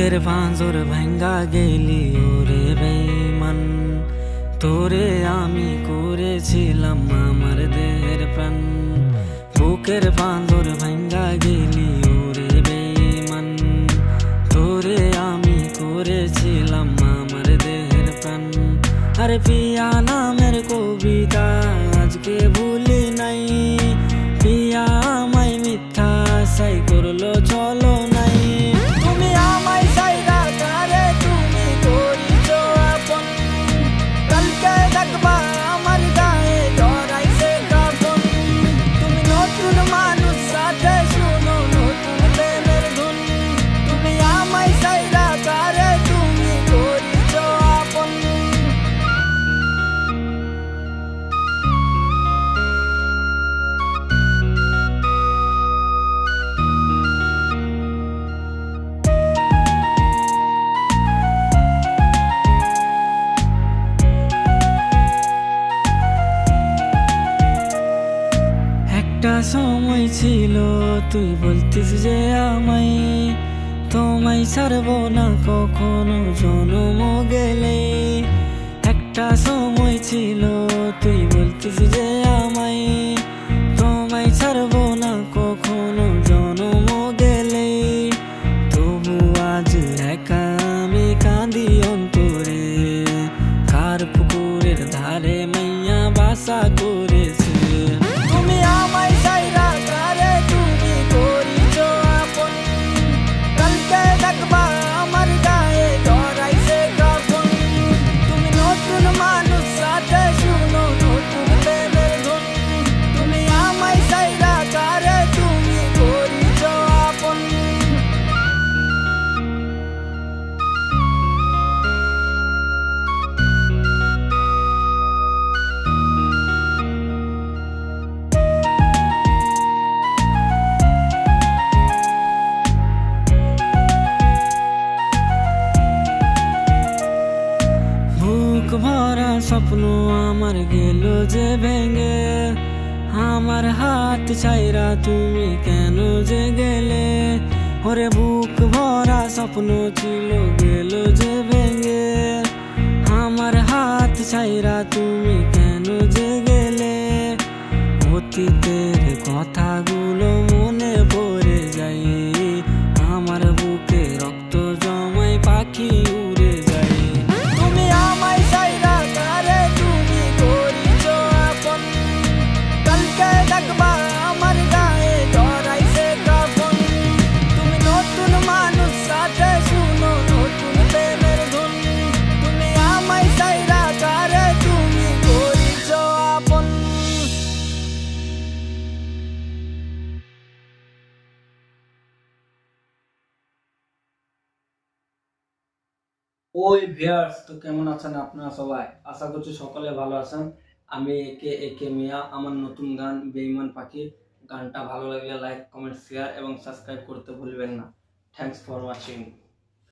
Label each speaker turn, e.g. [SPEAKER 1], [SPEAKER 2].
[SPEAKER 1] বুকের পাঁজর ভাঙ্গা গেলি ওরে বেমান তোরে আমি করেছিলাম আমার দেহের প্রাণ। বুকের পাঁজর ভাঙ্গা গেলি ওরে বেমান তোরে আমি করেছিলাম আমার দেহের প্রাণ। আরে পিয়া নামের কবিতা আজকে ভুলি একটা সময় ছিল, তুই বলতিস যে আমায় তোমায় ছাড়বো না, কখনো জনম গেলে। একটা সময় ছিল, তুই বলতিস যে আমায় তোমায় ছাড়বো না, কখনো জনম গেলে। তবু আজ একা আমি কাঁদি অন্তরে, কার পুকুরের ধারে মাইয়া বাসা করেছে? ভরা স্বপ্ন আমার গেল যে ভেঙে। আমার হাত ছাইরা তুমি কেন যে গেলে? ওরে বুক ভরা স্বপ্ন ছিল, গেল যে ভেঙে। আমার হাত ছাইরা তুমি কেন যে গেলে? অতীতের কথাগুলো
[SPEAKER 2] ওই ভিয়ার্স তো কেমন আছেন আপনারা সবাই? আশা করছি সকলে ভালো আছেন। আমি একে একে মিয়া, আমার নতুন গান বেইমান পাখি। গানটা ভালো লাগলে লাইক কমেন্ট শেয়ার এবং সাবস্ক্রাইব করতে ভুলবেন না। Thanks for watching